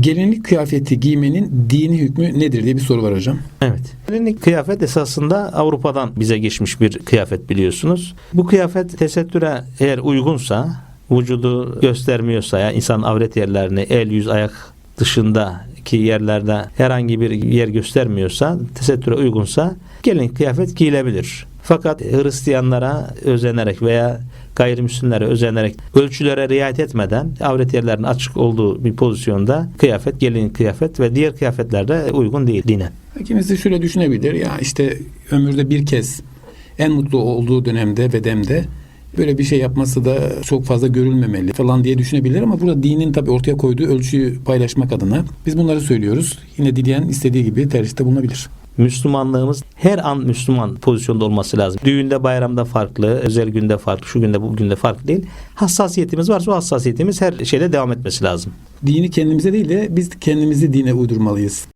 Gelinlik kıyafeti giymenin dini hükmü nedir diye bir soru var hocam. Evet. Gelinlik kıyafet esasında Avrupa'dan bize geçmiş bir kıyafet biliyorsunuz. Bu kıyafet tesettüre eğer uygunsa, vücudu göstermiyorsa, yani insan avret yerlerini, el, yüz, ayak dışındaki yerlerde herhangi bir yer göstermiyorsa, tesettüre uygunsa gelinlik kıyafet giyilebilir. Fakat Hristiyanlara özenerek veya gayrimüslimlere özenerek ölçülere riayet etmeden avret yerlerinin açık olduğu bir pozisyonda kıyafet, gelinlik kıyafet ve diğer kıyafetlerde uygun değil dinen. Kimisi şöyle düşünebilir ya işte ömürde bir kez en mutlu olduğu dönemde ve demde böyle bir şey yapması da çok fazla görülmemeli falan diye düşünebilir ama burada dinin tabii ortaya koyduğu ölçüyü paylaşmak adına biz bunları söylüyoruz. Yine dileyen istediği gibi tercihte bulunabilir. Müslümanlığımız her an Müslüman pozisyonda olması lazım. Düğünde, bayramda farklı, özel günde farklı, şu günde, bu günde farklı değil. Hassasiyetimiz varsa o hassasiyetimiz her şeyde devam etmesi lazım. Dini kendimize değil de biz kendimizi dine uydurmalıyız.